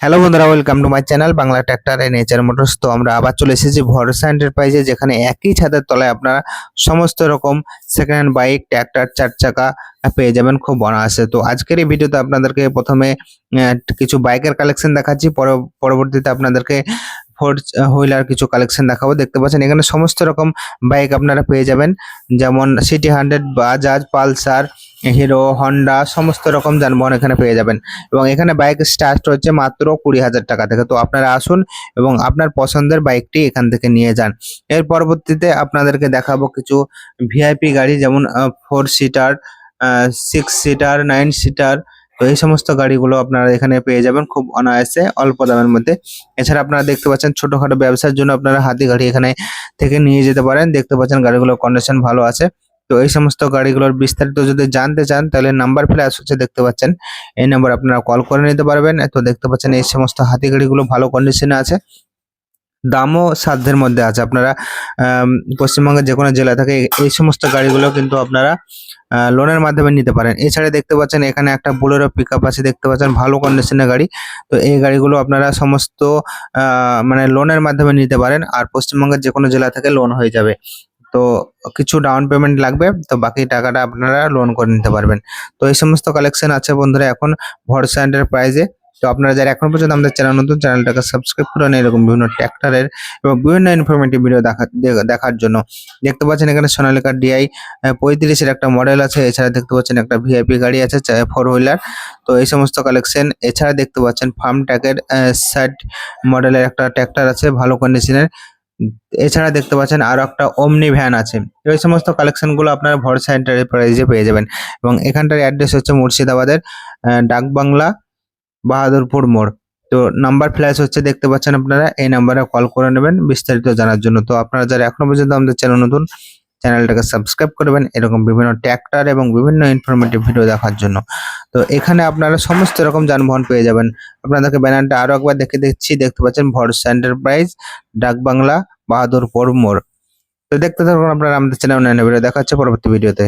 Hello বন্ধুরা welcome to my channel Bangla tractor and nature motors তো আমরা আবার চলে এসেছি ভরসা এন্টারপ্রাইজে যেখানে একই ছাদের তলায় আপনারা সমস্ত রকম সেকেন্ড হ্যান্ড বাইক ট্র্যাক্টর চার চাকা পেয়ে যাবেন খুব অনায়াসে। তো আজকের এই ভিডিওতে আপনাদেরকে প্রথমে কিছু বাইকের কালেকশন দেখাচ্ছি। পর- পরবর্তীতে আপনাদেরকে ফোর হুইলার কিছু কালেকশন দেখাবো। দেখতে পাচ্ছেন, এখানে সমস্ত রকম বাইক আপনারা পেয়ে যাবেন। যেমন CT hundred Bajaj Pulsar Hero Honda সমস্ত রকম যানবাহন এখানে পেয়ে যাবেন। এবং এখানে বাইক স্টার্ট হচ্ছে মাত্র কুড়ি হাজার টাকা থেকে। তো আপনারা আসুন এবং আপনার পছন্দের বাইকটি এখান থেকে নিয়ে যান। এর পরবর্তীতে আপনাদেরকে দেখাবো কিছু ভিআইপি গাড়ি, যেমন four seater six seater nine seater তো এই সমস্ত গাড়িগুলো আপনারা এখানে পেয়ে যাবেন খুব অনায়াসে, অল্প দামের মধ্যে। এছাড়া আপনারা দেখতে পাচ্ছেন ছোটখাটো ব্যবসার জন্য আপনারা হাতি গাড়ি এখানে থেকে নিয়ে যেতে পারেন। দেখতে পাচ্ছেন গাড়িগুলোর কন্ডিশন ভালো আছে। তো এই সমস্ত গাড়িগুলোর বিস্তারিত যদি জানতে চান, তাহলে নাম্বার ফ্ল্যাশ হচ্ছে দেখতে পাচ্ছেন। এই নাম্বার আপনারা কল করে নিতে পারবেন। তো দেখতে পাচ্ছেন এই সমস্ত হাতি গাড়িগুলো ভালো কন্ডিশনে আছে। দামও সাধ্যের মধ্যে আছে। আপনারা পশ্চিমবঙ্গের যে কোনো জেলা থেকে, এই- সমস্ত গাড়িগুলো কিন্তু আপনারা লোনের মাধ্যমে নিতে পারেন। এছাড়া দেখতে পাচ্ছেন, এখানে একটা বুলেরো পিক আপ আছে, দেখতে পাচ্ছেন, ভালো কন্ডিশনের গাড়ি। তো এই গাড়িগুলো আপনারা সমস্ত মানে লোনের মাধ্যমে নিতে পারেন, আর পশ্চিমবঙ্গের যে কোনো জেলা থেকে লোন হয়ে যাবে। তো কিছু ডাউন পেমেন্ট লাগবে, তো বাকি টাকাটা আপনারা লোন করে নিতে পারবেন। তো এই সমস্ত কালেকশন আছে বন্ধুরা, এখন ভরসা প্রাইজে তো আপনারা যারা এখন পর্যন্ত আমাদের চ্যানেল নতুন চ্যানেলটাকে সাবস্ক্রাইব করেন এরকম বিভিন্ন ট্র্যাক্টরের এবং বিভিন্ন ইনফরমেটিভ ভিডিও দেখা দেখার জন্য। দেখতে পাচ্ছেন এখানে সোনালিকা ডিআই পঁয়ত্রিশের একটা মডেল আছে। এছাড়া দেখতে পাচ্ছেন একটা ভিআইপি গাড়ি আছে ফোর হুইলার তো এই সমস্ত কালেকশন এছাড়া দেখতে পাচ্ছেন ফার্ম ট্যাকের ষাট মডেলের একটা ট্র্যাক্টর আছে, ভালো কন্ডিশনের এছাড়া দেখতে পাচ্ছেন আরও একটা ওমনি ভ্যান আছে। এই সমস্ত কালেকশনগুলো আপনারা ভরসা এন্টারপ্রাইজে পেয়ে যাবেন। এবং এখানটার অ্যাড্রেস হচ্ছে মুর্শিদাবাদের ডাকবাংলা বাহাদুরপুর মোড়। তো নাম্বার ফ্ল্যাশ হচ্ছে, দেখতে পাচ্ছেন আপনারা, এই নাম্বারে কল করে নেবেন, বিস্তারিত জানার জন্য। তো আপনারা যারা এখনও পর্যন্ত আমাদের চ্যানেল নতুন চ্যানেলটাকে সাবস্ক্রাইব করবেন এরকম বিভিন্ন ট্র্যাক্টর এবং বিভিন্ন ইনফরমেটিভ ভিডিও দেখার জন্য। তো এখানে আপনারা সমস্ত রকম যানবাহন পেয়ে যাবেন। আপনাদেরকে ব্যানারটা আরও একবার দেখে দেখছি দেখতে পাচ্ছেন, ভরসা এন্টারপ্রাইজ ডাকবাংলা, বাহাদুরপুর মোড়। তো দেখতে থাকুন আপনারা আমাদের চ্যানেল ভিডিও দেখাচ্ছে, পরবর্তী ভিডিওতে